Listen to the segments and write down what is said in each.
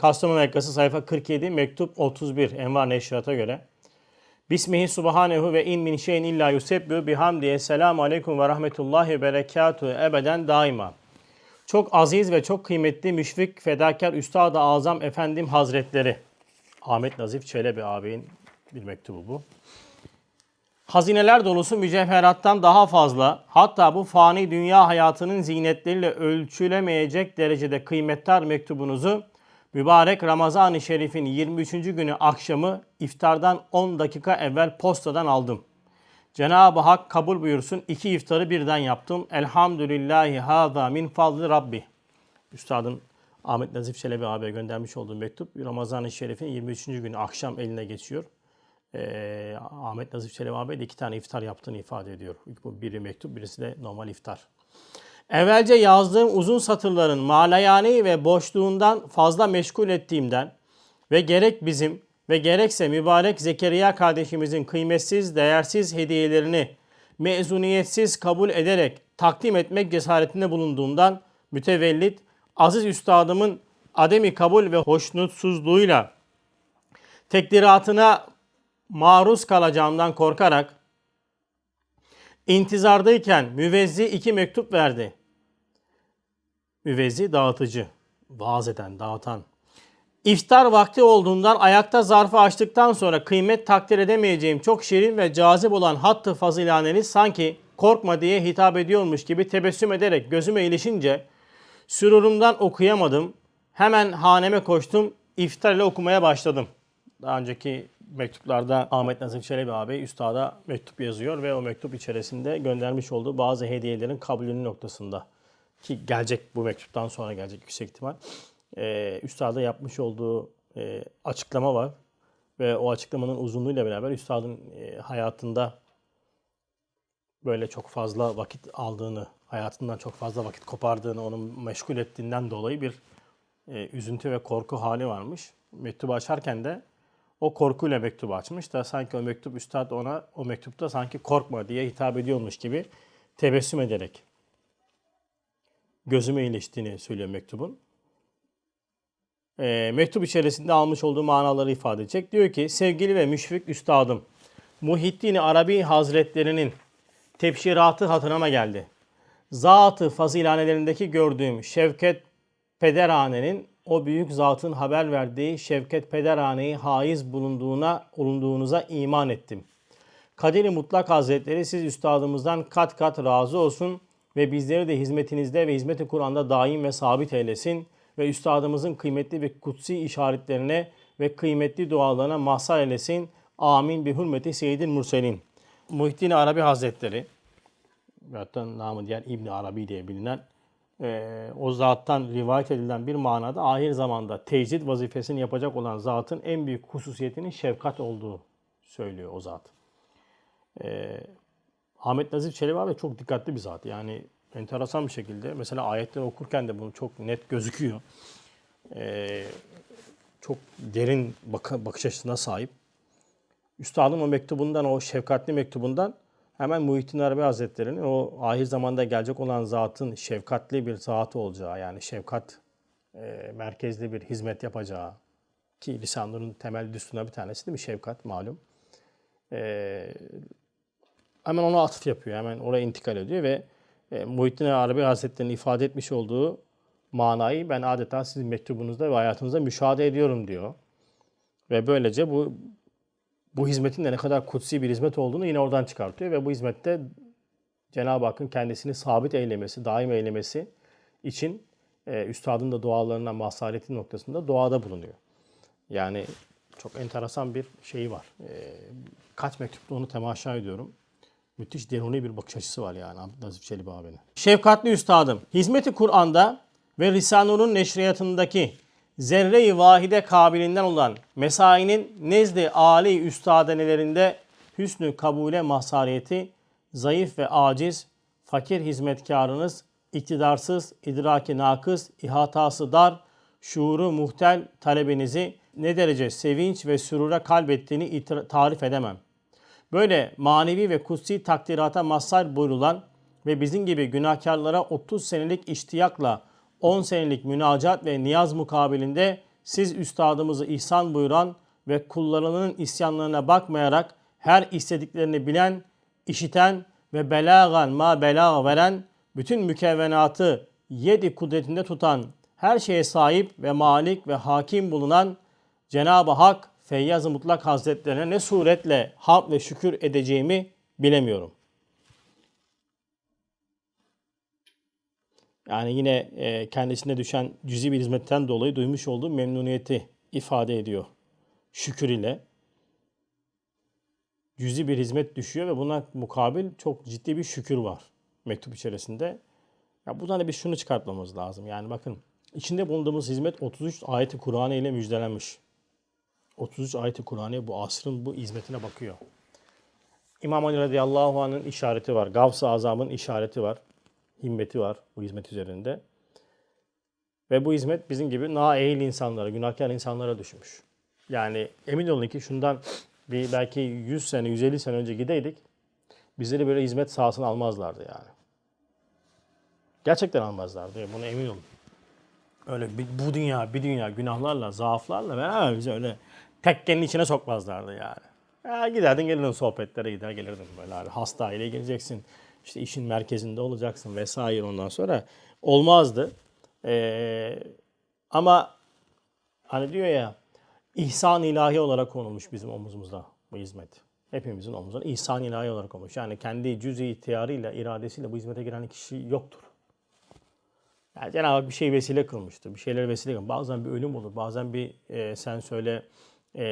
Kastamonu Ekkası sayfa 47 mektup 31 Envar Neşrat'a göre. Bismihi subhanehu ve in min şeyin illa yusebbihu bihamdiye selamu aleyküm ve rahmetullahi ve berekatuhu ebeden daima. Çok aziz ve çok kıymetli müşfik fedakar Üstad-ı Azam Efendim Hazretleri. Ahmet Nazif Çelebi ağabeyin bir mektubu bu. Hazineler dolusu mücevherattan daha fazla, hatta bu fani dünya hayatının zinetleriyle ölçülemeyecek derecede kıymetli mektubunuzu mübarek Ramazan-ı Şerif'in 23. günü akşamı iftardan 10 dakika evvel postadan aldım. Cenab-ı Hak kabul buyursun. iki iftarı birden yaptım. Elhamdülillahi haza min fazlı Rabbi. Üstadın Ahmet Nazif Çelebi abiye göndermiş olduğu mektup Ramazan-ı Şerif'in 23. günü akşam eline geçiyor. Ee, Ahmet Nazif Çelebi abi de iki tane iftar yaptığını ifade ediyor. Bu biri mektup, birisi de normal iftar. Evvelce yazdığım uzun satırların malayani ve boşluğundan fazla meşgul ettiğimden ve gerek bizim ve gerekse mübarek Zekeriya kardeşimizin kıymetsiz, değersiz hediyelerini mezuniyetsiz kabul ederek takdim etmek cesaretinde bulunduğumdan mütevellit aziz üstadımın ademi kabul ve hoşnutsuzluğuyla tekdiratına maruz kalacağımdan korkarak intizardayken müvezzi iki mektup verdi. Müvezzi dağıtıcı, vaaz eden, dağıtan. İftar vakti olduğundan ayakta zarfı açtıktan sonra kıymet takdir edemeyeceğim çok şirin ve cazip olan hattı fazilaneniz sanki korkma diye hitap ediyormuş gibi tebessüm ederek gözüme ilişince sürurumdan okuyamadım. Hemen haneme koştum, iftar ile okumaya başladım. Daha önceki mektuplarda Ahmet Nazım Çelebi abi üstada mektup yazıyor ve o mektup içerisinde göndermiş olduğu bazı hediyelerin kabulünün noktasında ki gelecek bu mektuptan sonra gelecek yüksek ihtimal. Ee, üstada yapmış olduğu e, açıklama var ve o açıklamanın uzunluğuyla beraber üstadın e, hayatında böyle çok fazla vakit aldığını, hayatından çok fazla vakit kopardığını, onu meşgul ettiğinden dolayı bir e, üzüntü ve korku hali varmış. Mektubu açarken de o korkuyla mektubu açmış da sanki o mektup üstad ona o mektupta sanki korkma diye hitap ediyormuş gibi tebessüm ederek gözüme iliştiğini söylüyor mektubun. E, mektup içerisinde almış olduğu manaları ifade edecek. Diyor ki sevgili ve müşfik üstadım Muhittin Arabi Hazretlerinin tebşiratı hatırıma geldi. Zatı fazilanelerindeki gördüğüm Şevket Pederhane'nin o büyük zatın haber verdiği Şevket Pederhane'yi haiz bulunduğuna, bulunduğunuza iman ettim. Kadir-i Mutlak Hazretleri siz üstadımızdan kat kat razı olsun ve bizleri de hizmetinizde ve hizmeti Kur'an'da daim ve sabit eylesin ve üstadımızın kıymetli ve kutsi işaretlerine ve kıymetli dualarına mazhar eylesin. Amin bi hürmeti Seyyidil Murselin. Muhittin Arabi Hazretleri, hatta namı diğer İbni Arabi diye bilinen e, o zattan rivayet edilen bir manada ahir zamanda tecrid vazifesini yapacak olan zatın en büyük hususiyetinin şefkat olduğu söylüyor o zat. E, Ahmet Nazif Çelebi abi çok dikkatli bir zat. Yani enteresan bir şekilde mesela ayetleri okurken de bunu çok net gözüküyor. E, çok derin bak bakış açısına sahip. Üstadın o mektubundan, o şefkatli mektubundan hemen Muhittin Arabi Hazretleri'nin o ahir zamanda gelecek olan zatın şefkatli bir zatı olacağı yani şefkat e, merkezli bir hizmet yapacağı ki lisanların temel düsturuna bir tanesi değil mi? Şefkat malum. E, hemen ona atıf yapıyor. Hemen oraya intikal ediyor ve e, Muhittin Arabi Hazretleri'nin ifade etmiş olduğu manayı ben adeta sizin mektubunuzda ve hayatınızda müşahede ediyorum diyor. Ve böylece bu bu hizmetin de ne kadar kutsi bir hizmet olduğunu yine oradan çıkartıyor ve bu hizmette Cenab-ı Hakk'ın kendisini sabit eylemesi, daim eylemesi için e, üstadın da dualarına mazhareti noktasında duada bulunuyor. Yani çok enteresan bir şeyi var. E, kaç mektupta onu temaşa ediyorum. Müthiş deruni bir bakış açısı var yani Nazif Çelebi abinin. Şefkatli üstadım, hizmeti Kur'an'da ve Risale'nin neşriyatındaki zerre-i vahide kabilinden olan mesainin nezdi âli üstadenelerinde hüsnü kabule mahsariyeti, zayıf ve aciz, fakir hizmetkarınız, iktidarsız, idraki nakız, ihatası dar, şuuru muhtel talebinizi ne derece sevinç ve sürura kalbettiğini tarif edemem. Böyle manevi ve kutsi takdirata mazhar buyurulan ve bizim gibi günahkarlara 30 senelik iştiyakla 10 senelik münacat ve niyaz mukabilinde siz üstadımızı ihsan buyuran ve kullarının isyanlarına bakmayarak her istediklerini bilen, işiten ve belagan ma bela veren, bütün mükevvenatı yedi kudretinde tutan, her şeye sahip ve malik ve hakim bulunan Cenab-ı Hak Feyyaz-ı Mutlak Hazretlerine ne suretle hamd ve şükür edeceğimi bilemiyorum. Yani yine e, kendisine düşen cüzi bir hizmetten dolayı duymuş olduğu memnuniyeti ifade ediyor. Şükür ile. Cüzi bir hizmet düşüyor ve buna mukabil çok ciddi bir şükür var mektup içerisinde. Ya buradan da biz şunu çıkartmamız lazım. Yani bakın içinde bulunduğumuz hizmet 33 ayeti Kur'an ile müjdelenmiş. 33 ayeti Kur'an'ı bu asrın bu hizmetine bakıyor. İmam Ali radıyallahu anh'ın işareti var. Gavs-ı Azam'ın işareti var. Himmeti var bu hizmet üzerinde. Ve bu hizmet bizim gibi naehil insanlara, günahkar insanlara düşmüş. Yani emin olun ki şundan bir belki 100 sene, 150 sene önce gideydik. Bizleri böyle hizmet sahasına almazlardı yani. Gerçekten almazlardı. Buna emin olun. Öyle bir, bu dünya, bir dünya günahlarla, zaaflarla beraber bizi öyle tekkenin içine sokmazlardı yani. Ya giderdin gelirdin sohbetlere gider gelirdin böyle abi. Hasta aileye geleceksin. işte işin merkezinde olacaksın vesaire ondan sonra. Olmazdı. Ee, ama hani diyor ya ihsan ilahi olarak konulmuş bizim omuzumuzda bu hizmet. Hepimizin omuzunda ihsan ilahi olarak konmuş. Yani kendi cüz-i ihtiyarıyla, iradesiyle bu hizmete giren kişi yoktur. Yani Cenab-ı Hak bir şey vesile kılmıştır. Bir şeyler vesile kılmıştır. Bazen bir ölüm olur. Bazen bir e, sen söyle e,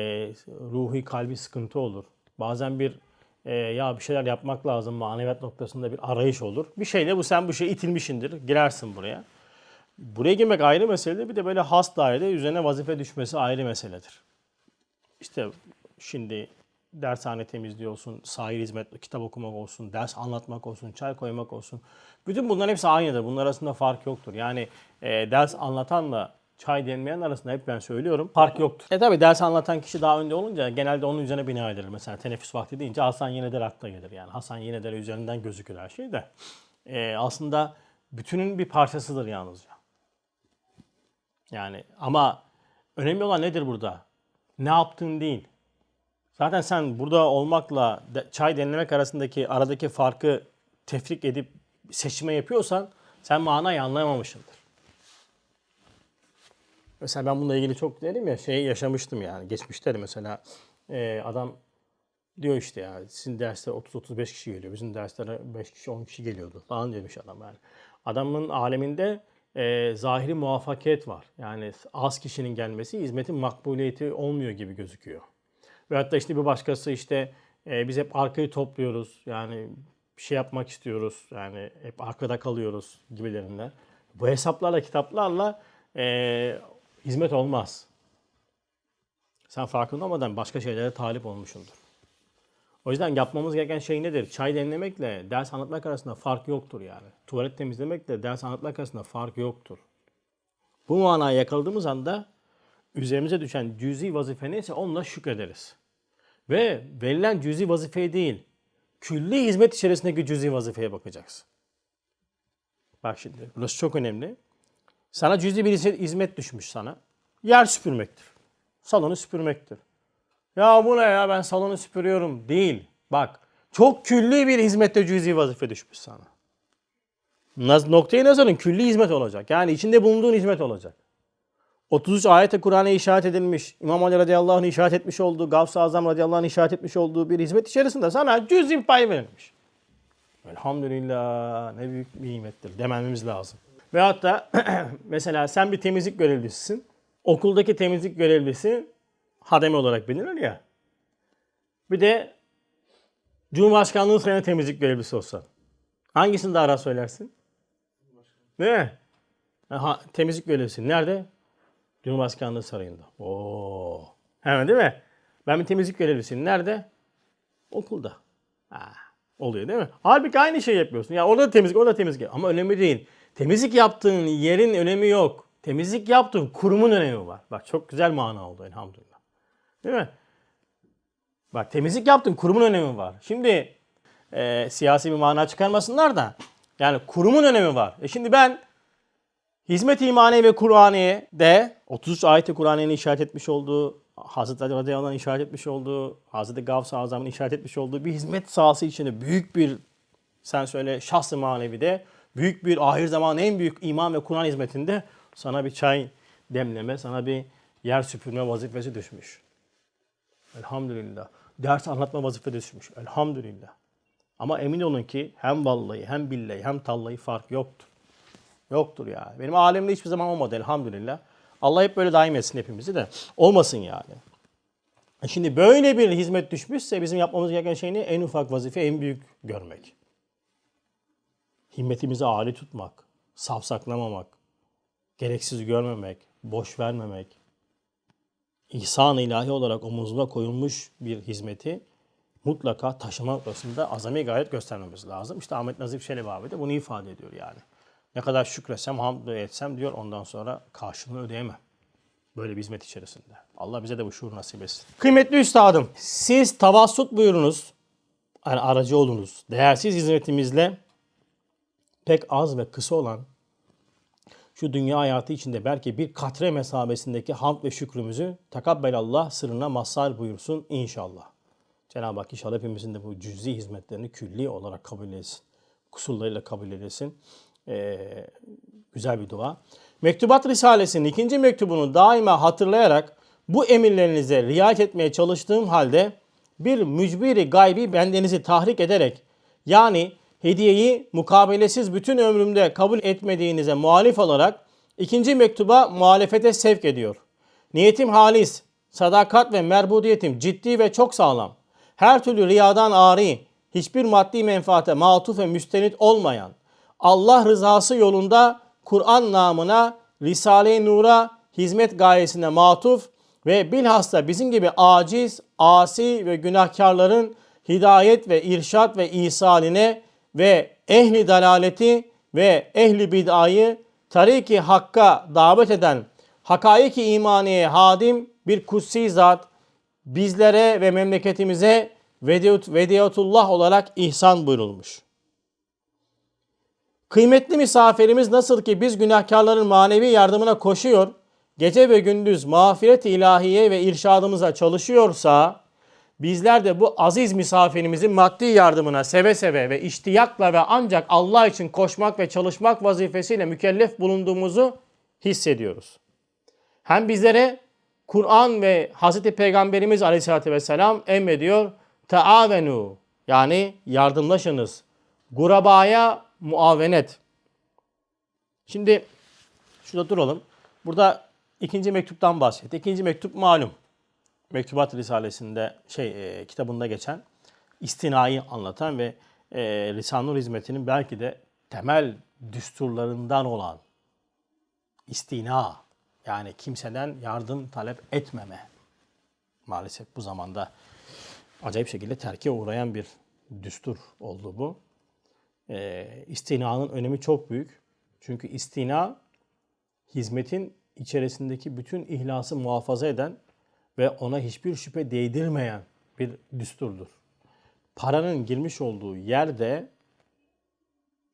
ruhi kalbi sıkıntı olur. Bazen bir e, ya bir şeyler yapmak lazım maneviyat noktasında bir arayış olur. Bir şeyle bu sen bu şey itilmişindir. Girersin buraya. Buraya girmek ayrı mesele. Bir de böyle has dairede üzerine vazife düşmesi ayrı meseledir. İşte şimdi dershane temizliği olsun, sahil hizmet, kitap okumak olsun, ders anlatmak olsun, çay koymak olsun. Bütün bunların hepsi aynıdır. Bunlar arasında fark yoktur. Yani e, ders anlatanla çay demleyen arasında hep ben söylüyorum fark yoktur. E tabi ders anlatan kişi daha önde olunca genelde onun üzerine bina edilir. Mesela teneffüs vakti deyince Hasan Yeneder akla gelir. Yani Hasan Yeneder üzerinden gözükür her şey de. E, aslında bütünün bir parçasıdır yalnızca. Yani ama önemli olan nedir burada? Ne yaptığın değil. Zaten sen burada olmakla çay demlemek arasındaki aradaki farkı tefrik edip seçme yapıyorsan sen manayı anlayamamışsındır. Mesela ben bununla ilgili çok dedim ya şey yaşamıştım yani geçmişte de mesela e, adam diyor işte ya sizin derste 30-35 kişi geliyor. Bizim derslere 5 kişi 10 kişi geliyordu falan demiş adam yani. Adamın aleminde e, zahiri muvaffakiyet var. Yani az kişinin gelmesi hizmetin makbuliyeti olmuyor gibi gözüküyor. Ve hatta işte bir başkası işte e, biz hep arkayı topluyoruz. Yani bir şey yapmak istiyoruz. Yani hep arkada kalıyoruz gibilerinden. Bu hesaplarla, kitaplarla e, hizmet olmaz. Sen farkında olmadan başka şeylere talip olmuşsundur. O yüzden yapmamız gereken şey nedir? Çay demlemekle ders anlatmak arasında fark yoktur yani. Tuvalet temizlemekle ders anlatmak arasında fark yoktur. Bu manayı yakaladığımız anda üzerimize düşen cüzi vazife neyse onunla şükrederiz. Ve verilen cüzi vazifeye değil, külli hizmet içerisindeki cüzi vazifeye bakacaksın. Bak şimdi, burası çok önemli. Sana cüzi bir hizmet düşmüş sana. Yer süpürmektir. Salonu süpürmektir. Ya bu ne ya ben salonu süpürüyorum. Değil. Bak çok külli bir hizmette cüzi vazife düşmüş sana. Naz- Noktayı nazarın külli hizmet olacak. Yani içinde bulunduğun hizmet olacak. 33 ayete Kur'an'a işaret edilmiş, İmam Ali radıyallahu anh işaret etmiş olduğu, Gavs-ı Azam radıyallahu anh işaret etmiş olduğu bir hizmet içerisinde sana cüz'i pay verilmiş. Elhamdülillah ne büyük bir nimettir dememiz lazım. Ve hatta mesela sen bir temizlik görevlisisin. Okuldaki temizlik görevlisi hademe olarak bilinir ya. Bir de Cumhurbaşkanlığı sayına temizlik görevlisi olsa. Hangisini daha rahat söylersin? Mi? Ha, temizlik görevlisi. Nerede? Cumhurbaşkanlığı sarayında. Oo. Hemen değil mi? Ben bir temizlik görevlisiyim. Nerede? Okulda. Ha, oluyor değil mi? Halbuki aynı şey yapıyorsun. Ya orada da temizlik, orada da temizlik. Ama önemli değil. Temizlik yaptığın yerin önemi yok. Temizlik yaptığın kurumun önemi var. Bak çok güzel mana oldu elhamdülillah. Değil mi? Bak temizlik yaptın kurumun önemi var. Şimdi e, siyasi bir mana çıkarmasınlar da yani kurumun önemi var. E şimdi ben hizmet imani ve Kur'aniye de 33 ayet-i Kur'an'ın işaret etmiş olduğu, Hazreti Ali radıyallahu işaret etmiş olduğu, Hazreti Gavs-ı Azam'ın işaret etmiş olduğu bir hizmet sahası içinde büyük bir, sen söyle şahs-ı manevide, büyük bir ahir zaman en büyük iman ve Kur'an hizmetinde sana bir çay demleme, sana bir yer süpürme vazifesi düşmüş. Elhamdülillah. Ders anlatma vazifesi düşmüş. Elhamdülillah. Ama emin olun ki hem vallahi hem billahi hem tallahi fark yoktur. Yoktur yani. Benim alemde hiçbir zaman olmadı elhamdülillah. Allah hep böyle daim etsin hepimizi de. Olmasın yani. E Şimdi böyle bir hizmet düşmüşse bizim yapmamız gereken şey ne? En ufak vazife en büyük görmek. Himmetimizi âli tutmak. Safsaklamamak. Gereksiz görmemek. Boş vermemek. İhsan-ı ilahi olarak omuzuna koyulmuş bir hizmeti mutlaka taşıma noktasında azami gayret göstermemiz lazım. İşte Ahmet Nazif Çelebi abi de bunu ifade ediyor yani. Ne kadar şükretsem, hamd etsem diyor ondan sonra karşılığını ödeyemem. Böyle bir hizmet içerisinde. Allah bize de bu şuur nasip etsin. Kıymetli üstadım, siz tavassut buyurunuz, yani aracı olunuz. Değersiz hizmetimizle pek az ve kısa olan şu dünya hayatı içinde belki bir katre mesabesindeki hamd ve şükrümüzü takabbelallah sırrına mazhar buyursun inşallah. Cenab-ı Hak inşallah hepimizin de bu cüzi hizmetlerini külli olarak kabul etsin. Kusurlarıyla kabul edilsin. Ee, güzel bir dua. Mektubat Risalesi'nin ikinci mektubunu daima hatırlayarak bu emirlerinize riayet etmeye çalıştığım halde bir mücbiri gaybi bendenizi tahrik ederek yani hediyeyi mukabelesiz bütün ömrümde kabul etmediğinize muhalif olarak ikinci mektuba muhalefete sevk ediyor. Niyetim halis, sadakat ve merbudiyetim ciddi ve çok sağlam. Her türlü riyadan ari, hiçbir maddi menfaate matuf ve müstenit olmayan, Allah rızası yolunda Kur'an namına, Risale-i Nur'a hizmet gayesine matuf ve bilhassa bizim gibi aciz, asi ve günahkarların hidayet ve irşat ve isaline ve ehli dalaleti ve ehli bid'ayı tariki hakka davet eden hakaiki imaniye hadim bir kutsi zat bizlere ve memleketimize vediyat, vediyatullah olarak ihsan buyurulmuş. Kıymetli misafirimiz nasıl ki biz günahkarların manevi yardımına koşuyor, gece ve gündüz mağfiret ilahiye ve irşadımıza çalışıyorsa, bizler de bu aziz misafirimizin maddi yardımına seve seve ve iştiyakla ve ancak Allah için koşmak ve çalışmak vazifesiyle mükellef bulunduğumuzu hissediyoruz. Hem bizlere Kur'an ve Hazreti Peygamberimiz Aleyhisselatü Vesselam emrediyor. Taavenu yani yardımlaşınız. Gurabaya muavenet. Şimdi şurada duralım. Burada ikinci mektuptan bahsetti. İkinci mektup malum. Mektubat Risalesi'nde şey e, kitabında geçen istinayı anlatan ve e, Lisan-ı hizmetinin belki de temel düsturlarından olan istina yani kimseden yardım talep etmeme maalesef bu zamanda acayip şekilde terke uğrayan bir düstur oldu bu. E, istinanın önemi çok büyük. Çünkü istina hizmetin içerisindeki bütün ihlası muhafaza eden ve ona hiçbir şüphe değdirmeyen bir düsturdur. Paranın girmiş olduğu yerde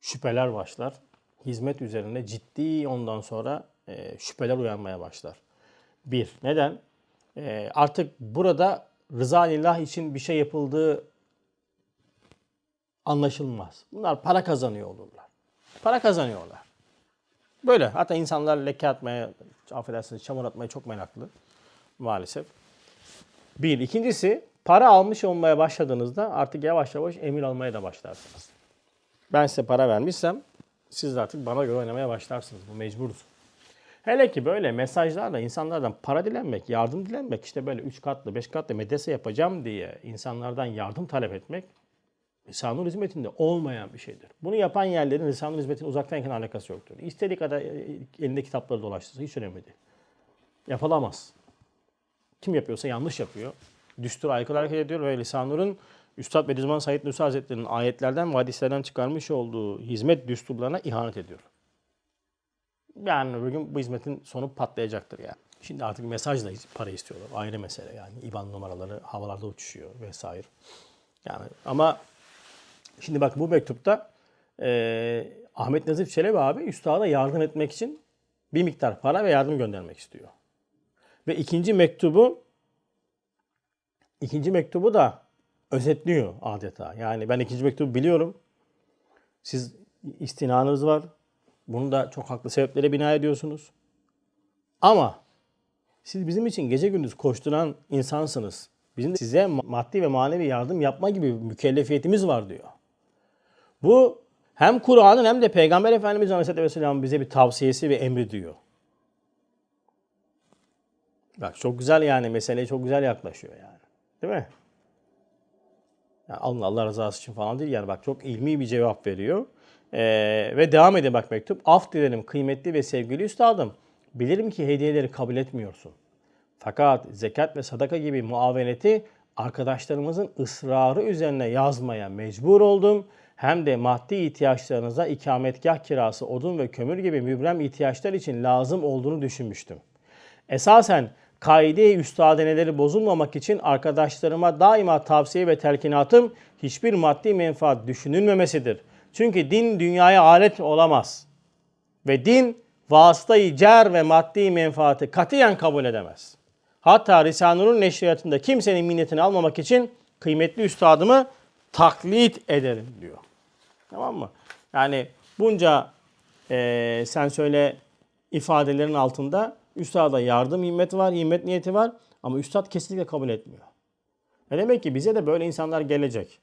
şüpheler başlar. Hizmet üzerine ciddi ondan sonra e, şüpheler uyanmaya başlar. Bir, neden? E, artık burada rıza lillah için bir şey yapıldığı anlaşılmaz. Bunlar para kazanıyor olurlar. Para kazanıyorlar. Böyle. Hatta insanlar leke atmaya, affedersiniz çamur atmaya çok meraklı maalesef. Bir. İkincisi para almış olmaya başladığınızda artık yavaş yavaş emir almaya da başlarsınız. Ben size para vermişsem siz de artık bana göre oynamaya başlarsınız. Bu mecburuz. Hele ki böyle mesajlarla insanlardan para dilenmek, yardım dilenmek, işte böyle üç katlı, beş katlı medrese yapacağım diye insanlardan yardım talep etmek Lisanur hizmetinde olmayan bir şeydir. Bunu yapan yerlerin lisanur hizmetin uzaktayken alakası yoktur. İstediği kadar e, elinde kitapları dolaştırsın hiç önemli değil. Yapılamaz. Kim yapıyorsa yanlış yapıyor. Düstur aykırı hareket ediyor ve Lisanur'un Üstad Bediüzzaman Said Nursi Hazretleri'nin ayetlerden ve hadislerden çıkarmış olduğu hizmet düsturlarına ihanet ediyor. Yani bugün bu hizmetin sonu patlayacaktır yani. Şimdi artık mesajla para istiyorlar. Ayrı mesele yani. IBAN numaraları havalarda uçuşuyor vesaire. Yani ama şimdi bak bu mektupta e, Ahmet Nazif Çelebi abi üstada yardım etmek için bir miktar para ve yardım göndermek istiyor. Ve ikinci mektubu ikinci mektubu da özetliyor adeta. Yani ben ikinci mektubu biliyorum. Siz istinanız var. Bunu da çok haklı sebeplere bina ediyorsunuz. Ama siz bizim için gece gündüz koşturan insansınız. Bizim de size maddi ve manevi yardım yapma gibi bir mükellefiyetimiz var diyor. Bu hem Kur'an'ın hem de Peygamber Efendimiz Aleyhisselatü Vesselam bize bir tavsiyesi ve emri diyor. Bak çok güzel yani meseleye çok güzel yaklaşıyor yani. Değil mi? Yani Allah, Allah rızası için falan değil yani bak çok ilmi bir cevap veriyor. Ee, ve devam ediyor bak mektup. Af dilerim kıymetli ve sevgili üstadım. Bilirim ki hediyeleri kabul etmiyorsun. Fakat zekat ve sadaka gibi muaveneti arkadaşlarımızın ısrarı üzerine yazmaya mecbur oldum. Hem de maddi ihtiyaçlarınıza ikametgah kirası, odun ve kömür gibi mübrem ihtiyaçlar için lazım olduğunu düşünmüştüm. Esasen kaide-i üstadeneleri bozulmamak için arkadaşlarıma daima tavsiye ve telkinatım hiçbir maddi menfaat düşünülmemesidir. Çünkü din dünyaya alet olamaz. Ve din vasıtayı cer ve maddi menfaati katiyen kabul edemez. Hatta Risale-i neşriyatında kimsenin minnetini almamak için kıymetli üstadımı taklit ederim diyor. Tamam mı? Yani bunca eee, sen söyle ifadelerin altında üstada yardım himmet var, himmet niyeti var ama üstad kesinlikle kabul etmiyor. E demek ki bize de böyle insanlar gelecek.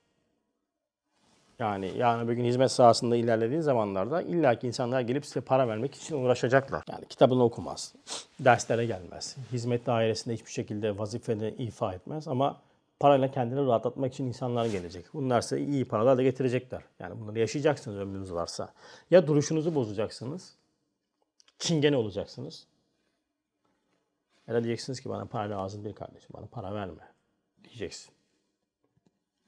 Yani yarın bir gün hizmet sahasında ilerlediğin zamanlarda illaki insanlar gelip size para vermek için uğraşacaklar. Yani kitabını okumaz, derslere gelmez, hizmet dairesinde hiçbir şekilde vazifeni ifa etmez ama parayla kendini rahatlatmak için insanlar gelecek. Bunlar size iyi paralar da getirecekler. Yani bunları yaşayacaksınız ömrünüz varsa. Ya duruşunuzu bozacaksınız, çingene olacaksınız. Ya diyeceksiniz ki bana para lazım değil kardeşim, bana para verme diyeceksin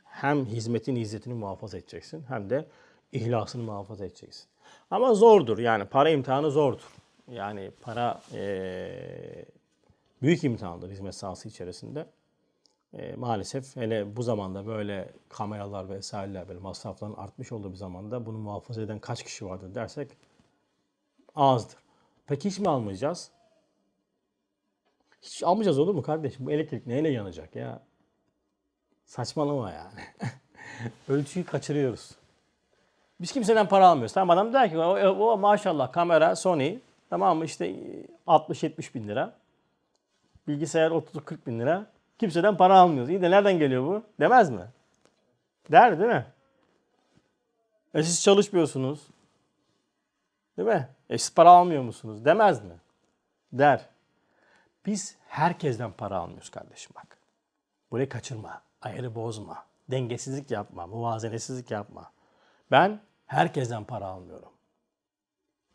hem hizmetin izzetini muhafaza edeceksin hem de ihlasını muhafaza edeceksin. Ama zordur yani para imtihanı zordur. Yani para eee, büyük imtihandır hizmet sahası içerisinde. Eee, maalesef hele bu zamanda böyle kameralar vesaireler böyle masrafların artmış olduğu bir zamanda bunu muhafaza eden kaç kişi vardır dersek azdır. Peki hiç mi almayacağız? Hiç almayacağız olur mu kardeşim? Bu elektrik neyle yanacak ya? Saçmalama yani. Ölçüyü kaçırıyoruz. Biz kimseden para almıyoruz. Tamam adam der ki o, o maşallah kamera Sony tamam mı işte 60-70 bin lira. Bilgisayar 30-40 bin lira. Kimseden para almıyoruz. İyi de nereden geliyor bu? Demez mi? Der değil mi? E siz çalışmıyorsunuz. Değil mi? E siz para almıyor musunuz? Demez mi? Der. Biz herkesten para almıyoruz kardeşim bak. Burayı kaçırma. Ayarı bozma. Dengesizlik yapma. Muvazenesizlik yapma. Ben herkesten para almıyorum.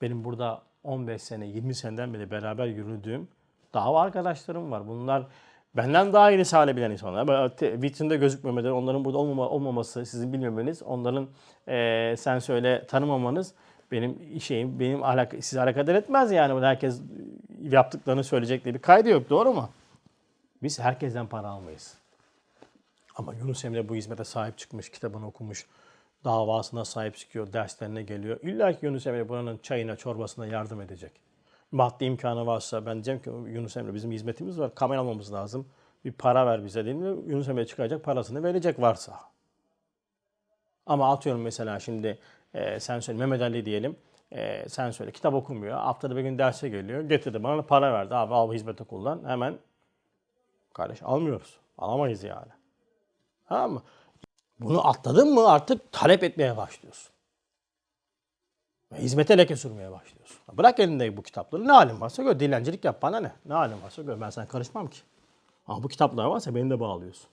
Benim burada 15 sene, 20 seneden beri beraber yürüdüğüm dava arkadaşlarım var. Bunlar benden daha iyi risale bilen insanlar. Te- vitrinde gözükmemeleri, onların burada olmama, olmaması, sizin bilmemeniz, onların eee, sen söyle tanımamanız benim şeyim, benim alak sizi alakadar etmez yani. Herkes yaptıklarını söyleyecek diye bir kaydı yok. Doğru mu? Biz herkesten para almayız. Ama Yunus Emre bu hizmete sahip çıkmış, kitabını okumuş, davasına sahip çıkıyor, derslerine geliyor. İlla ki Yunus Emre buranın çayına, çorbasına yardım edecek. Maddi imkanı varsa ben diyeceğim ki Yunus Emre bizim hizmetimiz var, kamera almamız lazım. Bir para ver bize değil mi? Yunus Emre çıkacak, parasını verecek varsa. Ama atıyorum mesela şimdi e, sen söyle Mehmet Ali diyelim. E, sen söyle kitap okumuyor. Haftada bir gün derse geliyor. Getirdi bana para verdi. Abi al hizmete kullan. Hemen kardeş almıyoruz. Alamayız yani. Tamam mı? Bunu atladın mı artık talep etmeye başlıyorsun. Ve hizmete leke sürmeye başlıyorsun. Bırak elinde bu kitapları. Ne halin varsa gör. Dilencilik yap bana ne? Ne halin varsa gör. Ben sana karışmam ki. Ama bu kitaplar varsa beni de bağlıyorsun.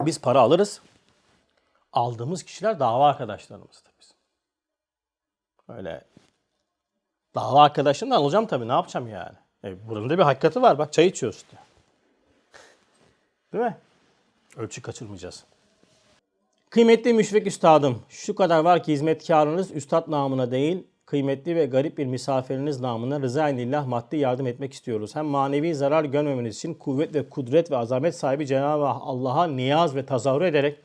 Biz para alırız. Aldığımız kişiler dava arkadaşlarımızdır bizim. Öyle dava arkadaşından alacağım tabii. Ne yapacağım yani? E, buranın da bir hakikati var. Bak çay içiyoruz işte. Değil mi? Ölçü kaçırmayacağız. Kıymetli müşfik üstadım, şu kadar var ki hizmetkarınız üstad namına değil, kıymetli ve garip bir misafiriniz namına rıza lillah maddi yardım etmek istiyoruz. Hem manevi zarar görmemeniz için kuvvet ve kudret ve azamet sahibi Cenab-ı Allah'a niyaz ve tazahür ederek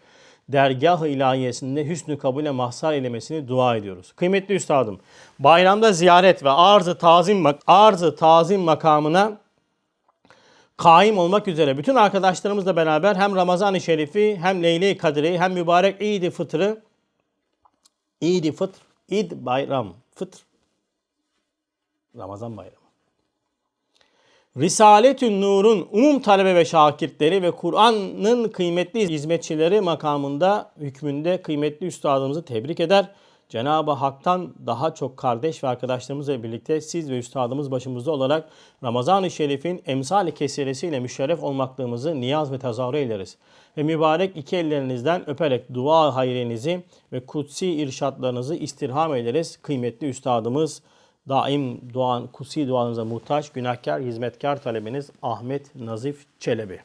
dergah-ı ilahiyesinde hüsnü kabule mahsar eylemesini dua ediyoruz. Kıymetli üstadım, bayramda ziyaret ve arz-ı tazim, arz-ı tazim makamına kaim olmak üzere bütün arkadaşlarımızla beraber hem Ramazan-ı Şerif'i hem Leyle-i Kadir'i hem mübarek İd-i Fıtr'ı İd-i Fıtr, İd bayram, Fıtr Ramazan bayramı. Risaletün Nur'un umum talebe ve şakirtleri ve Kur'an'ın kıymetli hizmetçileri makamında hükmünde kıymetli üstadımızı tebrik eder. Cenab-ı Hak'tan daha çok kardeş ve arkadaşlarımızla birlikte siz ve üstadımız başımızda olarak Ramazan-ı Şerif'in emsal-i kesiresiyle müşerref olmaklığımızı niyaz ve tezahür ederiz. Ve mübarek iki ellerinizden öperek dua hayrinizi ve kutsi irşatlarınızı istirham ederiz. Kıymetli üstadımız daim duan, kutsi duanıza muhtaç, günahkar, hizmetkar talebiniz Ahmet Nazif Çelebi.